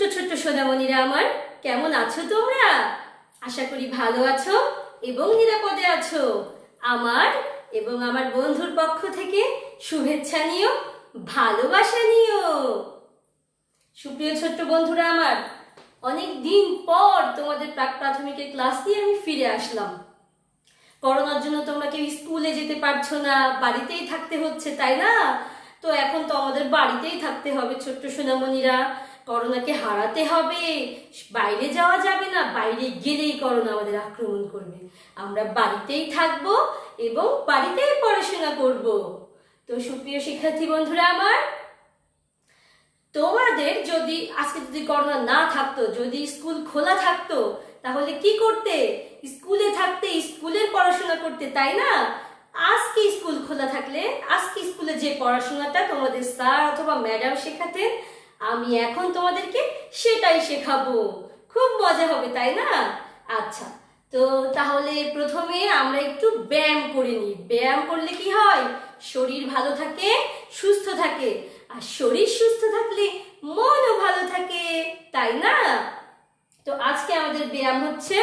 ছোট্ট ছোট্ট সোনামণিরা আমার, কেমন আছো তোমরা? আশা করি ভালো আছো এবং নিরাপদে আছো। আমার এবং আমার বন্ধুর পক্ষ থেকে শুভেচ্ছা নিও, ভালোবাসা নিও। সুপ্রিয় ছোট্ট বন্ধুরা আমার, অনেক দিন পর তোমাদের প্রাক প্রাথমিকের ক্লাস দিয়ে আমি ফিরে আসলাম। করোনার জন্য তোমরা কেউ স্কুলে যেতে পারছ না, বাড়িতেই থাকতে হচ্ছে, তাই না? তো এখন তো আমাদের বাড়িতেই থাকতে হবে ছোট্ট সোনামণিরা। করোনাকে হারাতে হবে। বাইরে যাওয়া যাবে না, বাইরে গেলেই করোনা আমাদের আক্রমণ করবে। আমরা বাড়িতেই থাকব এবং বাড়িতেই পড়াশোনা করব। তো সুপ্রিয় শিক্ষার্থী বন্ধুরা আমার, তোমাদের যদি আজকে যদি করোনা না থাকতো, যদি স্কুল খোলা থাকতো, তাহলে কি করতে? স্কুলে থাকতে স্কুলের পড়াশোনা করতে, তাই না? আজকে স্কুল খোলা থাকলে আজকে স্কুলে যে পড়াশোনাটা তোমাদের স্যার অথবা ম্যাডাম শেখাতেন আমি এখন তোমাদেরকে সেটাই শেখাবো। খুব মজা হবে, তাই না? আচ্ছা তো তাহলে প্রথমে আমরা একটু ব্যায়াম করে নিই। ব্যায়াম করলে কি হয়? শরীর ভালো থাকে, সুস্থ থাকে। আর শরীর সুস্থ থাকলে মনও ভালো থাকে, তাই না? তো আজকে আমাদের ব্যায়াম হচ্ছে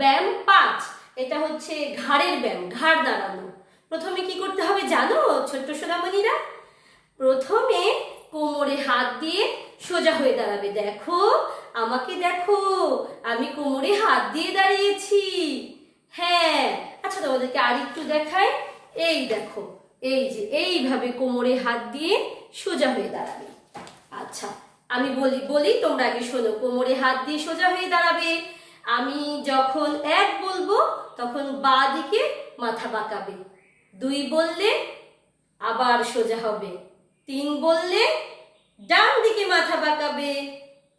ব্যায়াম পাঁচ। এটা হচ্ছে ঘাড়ের ব্যায়াম, ঘাড় দাঁড়ানো। প্রথমে কি করতে হবে জানো, ছোট্ট সোনামণিরা? প্রথমে কোমরে হাত দিয়ে সোজা হয়ে দাঁড়াবে। দেখো, আমাকে দেখো, আমি কোমরে হাত দিয়ে দাঁড়িয়েছি। হ্যাঁ আচ্ছা তোমাদেরকে আর একটু দেখাই। এই দেখো, এই যে, এইভাবে কোমরে হাত দিয়ে সোজা হয়ে দাঁড়াবে। আচ্ছা আমি বলি বলি তোমরা আগে শোনো, কোমরে হাত দিয়ে সোজা হয়ে দাঁড়াবে। আমি যখন এক বলব, তখন বা দিকে মাথা বাঁকাবে। দুই বললে আবার সোজা হবে। তিন বললে ডান দিকে মাথা বাঁকাবে,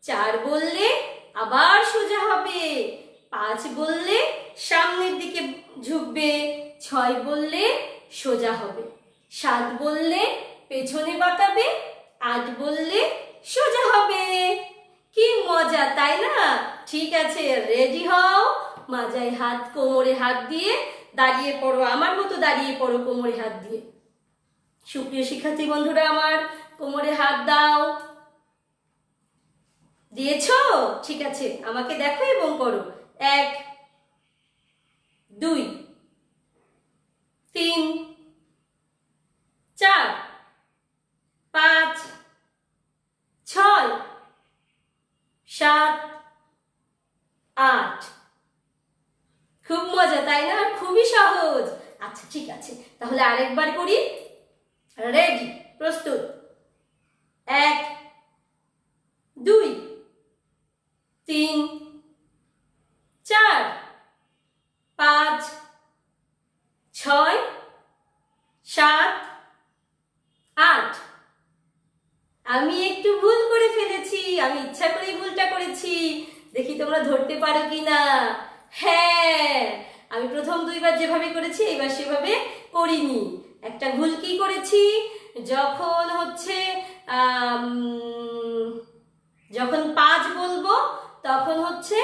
চার বললে আবার সোজা হবে, পাঁচ বললে সামনের দিকে ঝুঁকবে, ছয় বললে সোজা হবে, সাত বললে পেছনে বাঁকাবে, আট বললে সোজা হবে। কি মজা, তাই না? ঠিক আছে, রেডি হও। মাজায় হাত, কোমরে হাত দিয়ে দাঁড়িয়ে পড়ো, আমার মতো দাঁড়িয়ে পড়ো কোমরে হাত দিয়ে। সুপ্রিয় শিক্ষার্থী বন্ধুরা, আমার কোমরে হাত দাও। দিয়েছ? ঠিক আছে, আমাকে দেখো এবং করো। এক, দুই, তিন, চার, পাঁচ, ছয়, সাত, আট। খুব মজা, তাই না? খুবই সহজ। আচ্ছা ঠিক আছে। তাহলে আরেকবার করি। রেডি প্রস্তুত। এক, দুই, তিন, চার, পাঁচ, ছয়, সাত, আট। আমি একটু ভুল করে ফেলেছি। আমি ইচ্ছা করেই ভুলটা করেছি। দেখি তোমরা ধরতে পারো কি না হ্যাঁ আমি প্রথম দুইবার যেভাবে করেছি এবার সেভাবে করিনি। একটা ভুল কি করেছি? যখন হচ্ছে যখন পাঁচ বলব, তখন হচ্ছে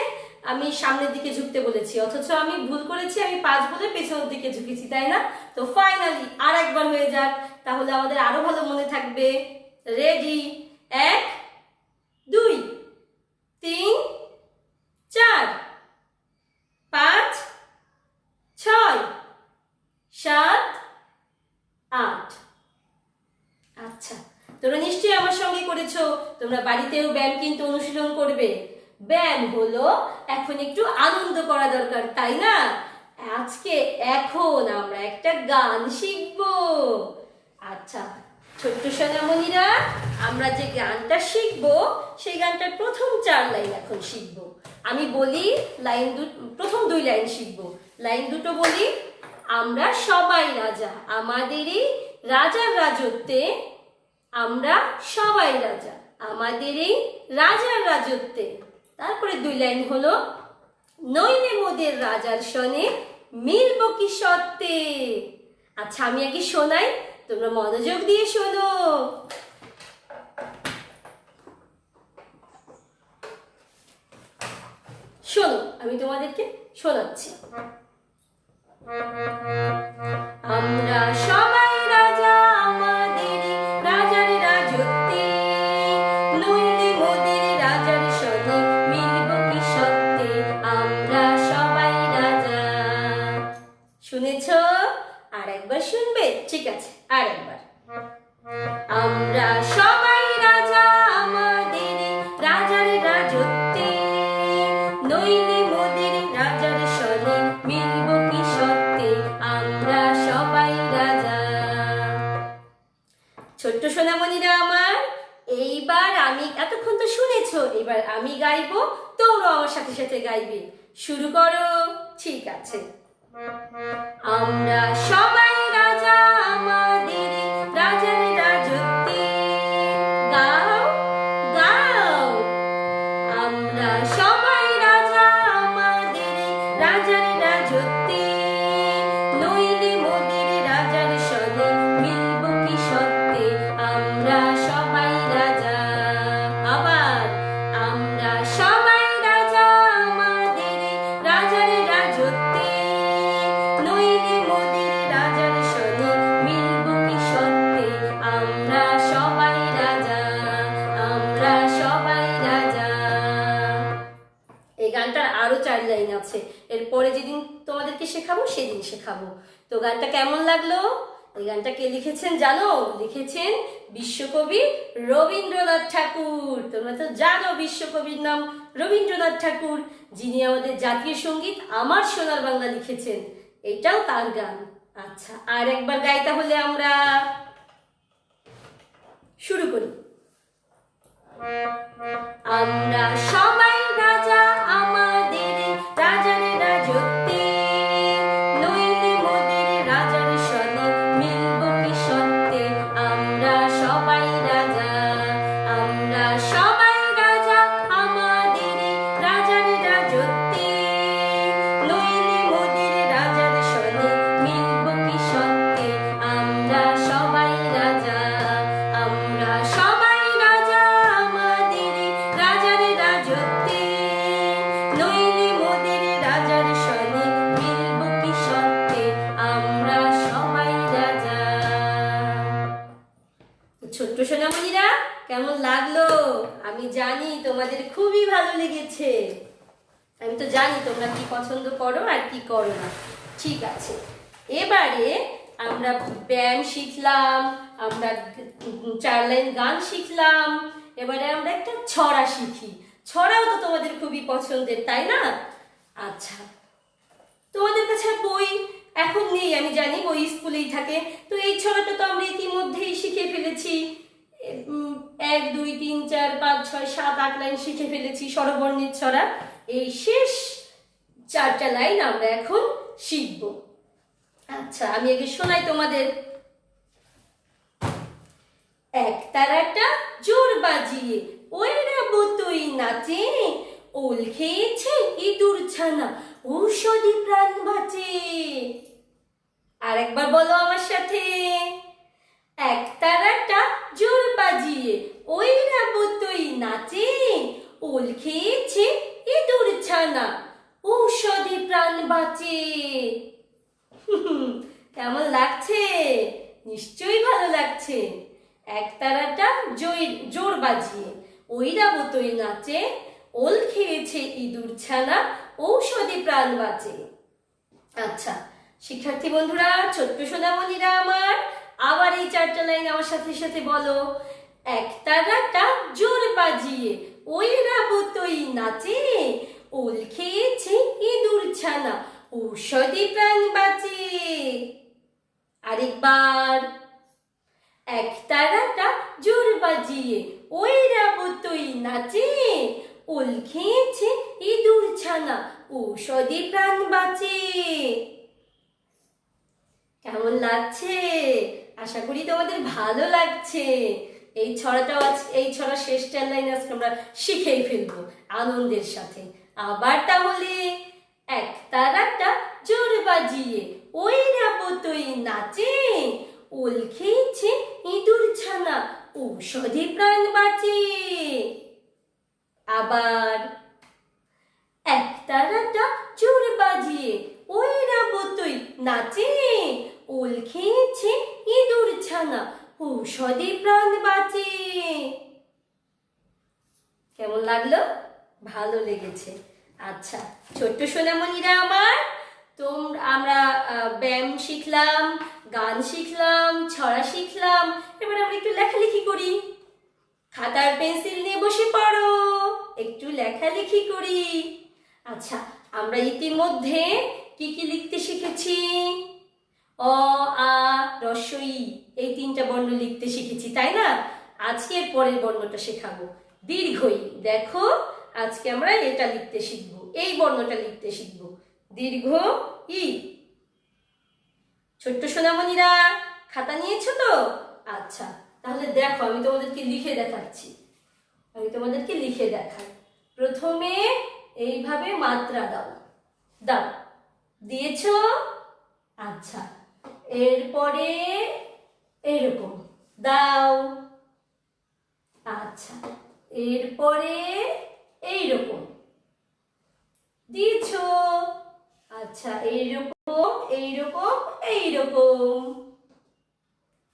আমি সামনের দিকে ঝুঁকতে বলেছি। অথচ আমি ভুল করেছি, আমি পাঁচ বলে পেছনের দিকে ঝুঁকেছি, তাই না? তো ফাইনালি আর একবার হয়ে যাক, তাহলে আমাদের আরও ভালো মনে থাকবে। রেডি এক, দুই, তিন চার পাঁচ ছয় সাত আট আচ্ছা তোমরা নিশ্চয়ই আমার সঙ্গে করেছ? তোমরা বাড়িতেও ব্যায়াম কিন্তু অনুশীলন করবে। ব্যায়াম হলো এখন একটু আনন্দ করা দরকার, তাই না? আজকে এখন আমরা একটা গান শিখব। আচ্ছা ছোট্ট সোনামণিরা, আমরা যে গানটা শিখব, সেই গানটার প্রথম চার লাইন এখন শিখব। আমি বলি লাইন দু, প্রথম দুই লাইন শিখব। লাইন দুটো বলি, আমরা সবাই রাজা, আমাদেরই রাজার রাজত্বে আমরা সবাই রাজা, আমাদের এই রাজার রাজত্বে। তারপরে দুই লাইন হলো, নইলে মোদের রাজার সনে মিলব কি সত্ত্বে? আচ্ছা আমি আগে শোনাই, তোমরা মনোযোগ দিয়ে শোনো। শোনো, আমি তোমাদেরকে শোনাচ্ছি। আমরা সবাই রাজা, আমাদের এবার আমি গাইবো তোমরা আমার সাথে সাথে গাইবে। শুরু করো। ঠিক আছে। আমরা সবাই রাজা আমাদের সেদিন শেখাবো। তো গানটা কেমন লাগল? এই গানটা কে লিখেছেন জানো? লিখেছেন বিশ্বকবি রবীন্দ্রনাথ ঠাকুর। তোমরা তো জানো বিশ্বকবির নাম রবীন্দ্রনাথ ঠাকুর, যিনি আমাদের জাতীয় সংগীত আমার সোনার বাংলা লিখেছেন। এটাও তার গান। আচ্ছা আর একবার গাই তাহলে আমরা। শুরু করি। আমরা সবাই কেমন লাগল? আমি জানি তোমাদের খুবই ভালো লেগেছে। আমি তো জানি তোমরা কি পছন্দ করো আর কি করো না। ঠিক আছে। এবারে আমরা ব্যায়াম শিখলাম, আমরা চার লাইন গান শিখলাম, এবারে আমরা একটা ছড়া শিখি। ছড়াও তো তোমাদের খুবই পছন্দের, তাই না? আচ্ছা। তোমাদের কাছে বই এখন নেই, আমি জানি বই স্কুলেই থাকে। তো এই ছড়াটা তো আমরা ইতিমধ্যেই শিখে ফেলেছি। এক, দুই, তিন, চার, পাঁচ, ছয়, সাত, আট লাইন শিখে ফেলেছি স্বরবর্ণের ছড়া। এই শেষ চারটা লাইন আমরা এখন শিখব। আচ্ছা আমি আগে শোনাই তোমাদের। এক তারাটা জোর বাজিয়ে ওই রাবতই নাচে, ওল খেয়েছে ইঁদুর ছানা, ঔষধি প্রাণ বাঁচে। আর একবার বলো আমার সাথে। এক বাজিয়ে ওই রাবতই নাচে, ওল খেয়েছে ইঁদুর ছানা, ঔষধি প্রাণ বাঁচে। কেমন লাগছে? নিশ্চয়ই ভালো লাগছে। একতারাটা জয় জোর বাজিয়ে ঐরাবতই নাচে, ওল খেয়েছে ইঁদুর ছানা, ঔষধি প্রাণ বাঁচে। আচ্ছা শিক্ষার্থী বন্ধুরা, ছোট্ট সোনামণিরা আমার, আবার এই চারটা লাইন আমার সাথে সাথে বলো। একতারাটা জোর বাজিয়ে ওই রাবতই নাচে ওল খেয়েছে ইঁদুর ছানা, ঔষধি প্রাণ বাঁচে। আরেকবার। এক তারাটা জোর বাজিয়ে ওই রাবতই নাচে ওল খেয়েছে ইঁদুর ছানা, ঔষধি প্রাণ বাঁচে। কেমন লাগছে? আশা করি তোমাদের ভালো লাগছে। এই ছড়াটাও আজ, এই ছড়া শেষ চার লাইন আজকে আমরা শিখেই ফেলব আনন্দের সাথে। আবার তাহলে এক তারাটা জোর বাজিয়ে ওই রাবতই নাচে, ওল খেয়েছে ইঁদুর ছানা, ঔষধি প্রাণ বাঁচে। আবার এক তারাটা জোর বাজিয়ে ওই রাবতই নাচে, ওল খেয়েছে ইঁদুর ছানা ঔষধি প্রাণ বাঁচে। কেমন লাগল? ভালো লেগেছে। আচ্ছা ছোট্ট সোনামণিরা আমার তোমরা আমরা ব্যায়াম শিখলাম, গান শিখলাম, ছড়া শিখলাম, এবার আমরা একটু লেখালেখি করি। খাতার পেন্সিল নিয়ে বসে পড়ো, একটু লেখালেখি করি। আচ্ছা আমরা ইতিমধ্যে কি কি লিখতে শিখেছি? অ, আ রস্বই এই তিনটা বর্ণ লিখতে শিখেছি, তাই না? আজকে পরের বর্ণটা শেখাবো। দীর্ঘই, দেখো, আজকে আমরা এটা লিখতে শিখব, এই বর্ণটা লিখতে শিখব। দীর্ঘ, ই। ছোট্ট সোনামণিরা, খাতা নিয়েছো তো? আচ্ছা তাহলে দেখো, আমি তোমাদেরকে লিখে দেখাচ্ছি। আমি তোমাদেরকে লিখে দেখাই। প্রথমে এইভাবে মাত্রা দাও। দাও। দিয়েছ? আচ্ছা। এরপরে এরকম। দাও। আচ্ছা এরপরে এইরকম। দিয়েছ। আচ্ছা এইরকম এইরকম এইরকম।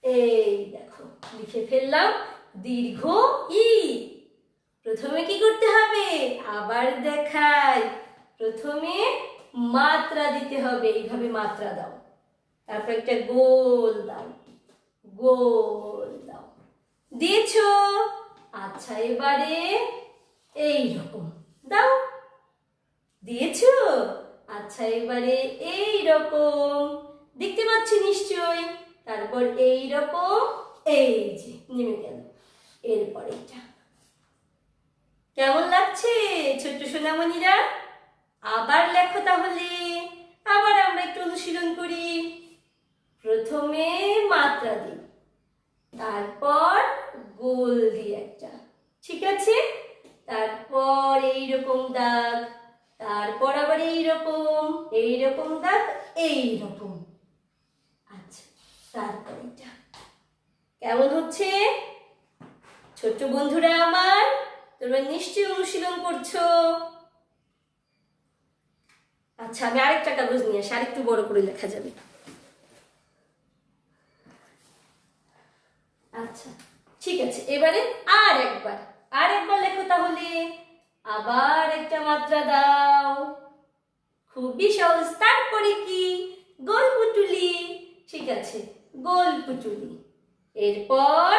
এই দেখো, লিখে ফেললাম। দীর্ঘ ই। প্রথমে কি করতে হবে? আবার দেখাই। প্রথমে মাত্রা দিতে হবে। এইভাবে মাত্রা দাও। তারপর একটা গোল দাও গোল দাও। দিয়েছ? আচ্ছা এবারে এই রকম দাও। দিয়েছ? আচ্ছা এবারে এই রকম দেখতে পাচ্ছি নিশ্চয়ই। তারপর এই রকম এই যে, নেমে গেল। এরপর এটা কেমন লাগছে ছোট্ট সোনামণিরা? আবার লেখো তাহলে আবার আমরা একটু অনুশীলন করি প্রথমে মাত্রা দিই তারপর গোল দিই একটা ঠিক আছে তারপর এই রকম দাগ তারপর আবার এই রকম এই রকম দাগ এই রকম আচ্ছা তারপর এটা কেমন হচ্ছে ছোট্ট বন্ধুরা আমার তোমরা নিশ্চয়ই অনুশীলন করছ আচ্ছা আমি নিয়ে আরেকটু বড় করে লেখা যাবে। আচ্ছা ঠিক আছে, এবারে আর একবার আর একবার লেখো তাহলে। আবার একটা মাত্রা দাও। খুবই সহজ, তারপরে কি? গোল পুটুলি। ঠিক আছে, গোল পুটুলি। এরপর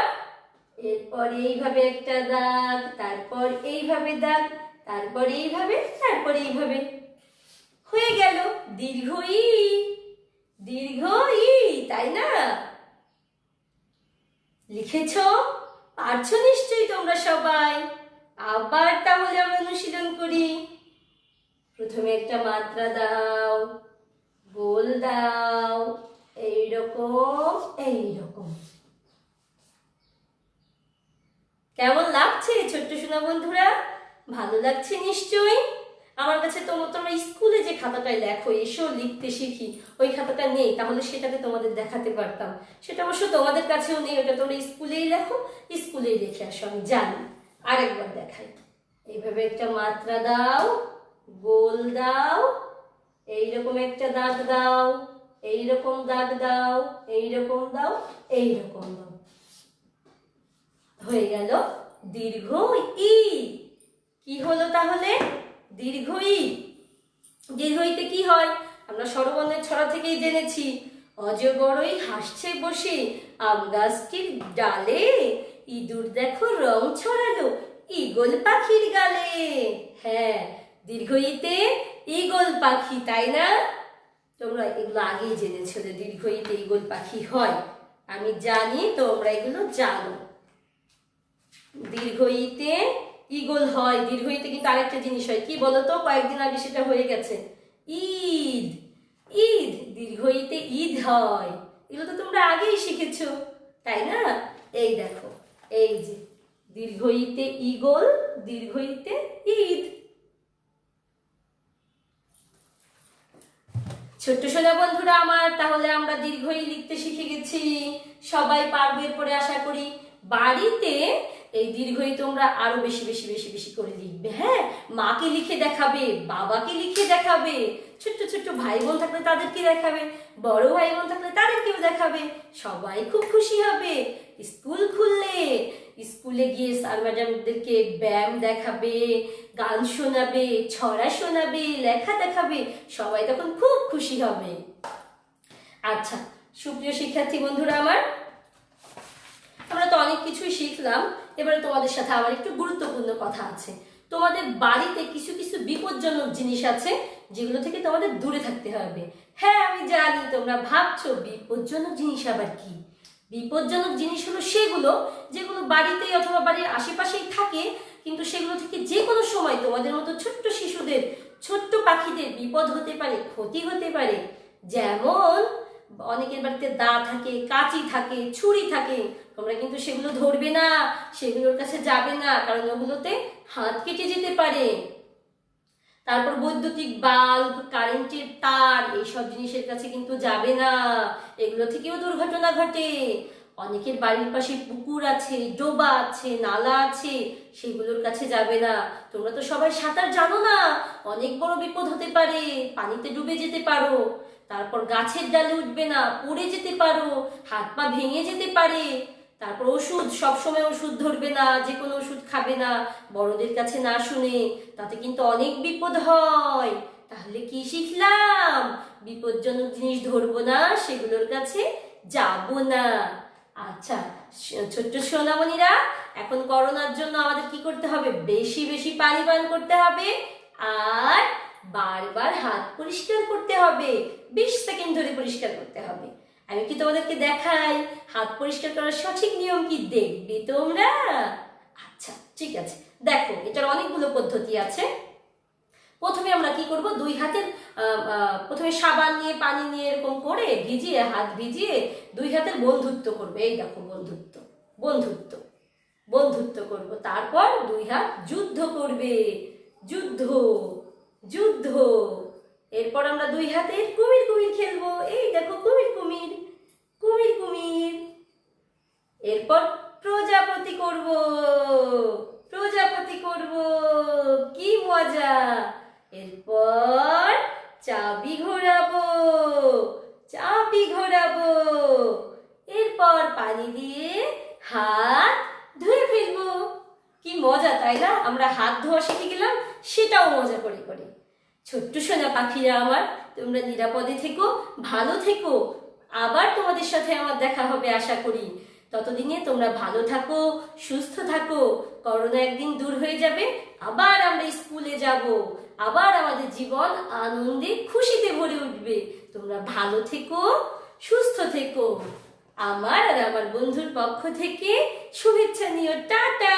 এরপর এইভাবে একটা দাগ, তারপর এইভাবে দাগ, তারপর এইভাবে তারপর এইভাবে। হয়ে গেল। দীর্ঘ ই দীর্ঘ ই তাই না? লিখেছ? পারছ নিশ্চয়ই তোমরা সবাই। আবার তাহলে আমরা অনুশীলন করি। প্রথমে একটা মাত্রা দাও, গোল দাও, এইরকম এইরকম। কেমন লাগছে ছোট্ট সোনা বন্ধুরা? ভালো লাগছে নিশ্চয়ই? আমার কাছে তোমরা তোমরা স্কুলে যে খাতাটায় লেখো, এসেও লিখতে শিখি, ওই খাতাটা নেই, তাহলে সেটাকে তোমাদের দেখাতে পারতাম। সেটা অবশ্য তোমাদের কাছেও নেই, ওটা তোমরা স্কুলেই লেখো, স্কুলেই লিখে আসো, আমি জানি। আরেকবার দেখাই। এইভাবে একটা মাত্রা দাও, গোল দাও, এইরকম একটা দাগ দাও, এইরকম দাগ দাও, এইরকম দাও এইরকম দাও। হয়ে গেল দীর্ঘ ই। কি হলো তাহলে? দীর্ঘ ই দীর্ঘ কি হয়? আমরা স্বরবর্ণের ছড়া থেকেই জেনেছি। অজগরই হাসছে বসে আম গাছটির ডালে। ইঁদুর দেখো রং ছড়ালো ইগল পাখির গালে। হ্যাঁ দীর্ঘ ইতে ইগল পাখি, তাই না? তোমরা এগুলো আগেই জেনেছো যে দীর্ঘ ইতে ইগল পাখি হয়। আমি জানি তোমরা এগুলো জানো। দীর্ঘ ইতে ইগল হয় দীর্ঘ ইতে কিন্তু আরেকটা জিনিস হয়। কি বলতো? কয়েকদিন আগে সেটা হয়ে গেছে। ঈদ ঈদ দীর্ঘ ইতে ঈদ হয়। এগুলো তো তোমরা আগেই শিখেছো, তাই না? এই দেখো, এই যে দীর্ঘ ইতে ইগল দীর্ঘ ইতে ঈদ। ছোট্ট সোনা বন্ধুরা আমার, তাহলে আমরা দীর্ঘই লিখতে শিখে গেছি। সবাই পারবে এরপরে আশা করি। বাড়িতে এই দীর্ঘই তোমরা আরও বেশি বেশি বেশি বেশি করে লিখবে। হ্যাঁ মাকে লিখে দেখাবে, বাবাকে লিখে দেখাবে, ছোট্ট ছোট্ট ভাই বোন থাকলে তাদেরকে দেখাবে, বড় ভাই বোন থাকলে তাদেরকেও দেখাবে। সবাই খুব খুশি হবে। স্কুল খুললে, স্কুলে গিয়ে স্যার ম্যাডামদেরকে ব্যায়াম দেখাবে, গান শোনাবে, ছড়া শোনাবে, লেখা দেখাবে, সবাই তখন খুব খুশি হবে। আচ্ছা সুপ্রিয় শিক্ষার্থী বন্ধুরা আমার আমরা তো অনেক কিছুই শিখলাম। এবারে তোমাদের সাথে আমার একটু গুরুত্বপূর্ণ কথা আছে। তোমাদের বাড়িতে কিছু কিছু বিপজ্জনক জিনিস আছে, যেগুলো থেকে তোমাদের দূরে থাকতে হবে। হ্যাঁ আমি জানি তোমরা ভাবছ বিপজ্জনক জিনিস আবার কি? বিপজ্জনক জিনিস হলো সেগুলো যেগুলো বাড়িতেই অথবা বাড়ির আশেপাশেই থাকে, কিন্তু সেগুলো থেকে যে কোনো সময় তোমাদের মতো ছোট্ট শিশুদের, ছোট্ট পাখিদের বিপদ হতে পারে, ক্ষতি হতে পারে। যেমন অনেকের বাড়িতে দা থাকে, কাঁচি থাকে, ছুরি থাকে, তোমরা কিন্তু সেগুলো ধরবে না সেগুলোর কাছে যাবে না, কারণ ওগুলোতে হাত কেটে যেতে পারে। তারপর বৈদ্যুতিক বাল্ব, কারেন্টের তার, এইসব জিনিসের কাছে কিন্তু যাবে না। এগুলো থেকেও দুর্ঘটনা ঘটে। অনেকের বাড়ির পাশে পুকুর আছে, ডোবা আছে, নালা আছে, সেগুলোর কাছে যাবে না। তোমরা তো সবাই সাঁতার জানো না, অনেক বড় বিপদ হতে পারে, পানিতে ডুবে যেতে পারো। তারপর গাছের ডালে উঠবে না, পড়ে যেতে পারো, হাত পা ভেঙে যেতে পারে। তারপর ওষুধ, সবসময় ওষুধ ধরবে না যে কোনো ওষুধ খাবে না, বড়দের কাছে না শুনে, তাতে কিন্তু অনেক বিপদ হয়। তাহলে কি শিখলাম? বিপজ্জনক জিনিস ধরবো না, সেগুলোর কাছে যাব না। আচ্ছা ছোট্ট সোনামণিরা, এখন করোনার জন্য আমাদের কি করতে হবে? বেশি বেশি পানি পান করতে হবে। আর বারবার হাত পরিষ্কার করতে হবে, বিশ সেকেন্ড ধরে পরিষ্কার করতে হবে। আমি কি তোমাদেরকে দেখাই? হাত পরিষ্কার করার সঠিক নিয়ম কি? দেখবে তোমরা? আচ্ছা ঠিক আছে। দেখো, এটার অনেকগুলো পদ্ধতি আছে। প্রথমে আমরা কি করব? দুই হাতের প্রথমে সাবান নিয়ে, পানি নিয়ে এরকম করে ভিজিয়ে, হাত ভিজিয়ে দুই হাতের বন্ধুত্ব করবে। এই দেখো, বন্ধুত্ব বন্ধুত্ব বন্ধুত্ব করব। তারপর দুই হাত যুদ্ধ করবে, যুদ্ধ। যুদ্ধ। এরপর আমরা দুই হাতে কুমির কুমির খেলব। এই দেখো কুমির কুমির কুমির কুমির। এরপর প্রজাপতি করব প্রজাপতি করব। কি মজা! এরপর চাবি ঘোরাবো চাবি ঘোরাবো। এরপর পানি দিয়ে হাত ধুয়ে ফেলব। কি মজা, তাই না? আমরা হাত ধোয়া শিখে গেলাম, সেটাও মজা করে করে। ছোট্ট সোনা পাখিরা আমার, তোমরা নিরাপদে থেকো, ভালো থেকো। আবার তোমাদের সাথে আমার দেখা হবে, আশা করি। ততদিনে তোমরা ভালো থাকো, সুস্থ থাকো। করোনা একদিন দূর হয়ে যাবে, আবার আমরা স্কুলে যাব। আবার আমাদের জীবন আনন্দে খুশিতে ভরে উঠবে। তোমরা ভালো থেকো, সুস্থ থেকো। আমার আর আমার বন্ধুর পক্ষ থেকে শুভেচ্ছা নিও টাটা!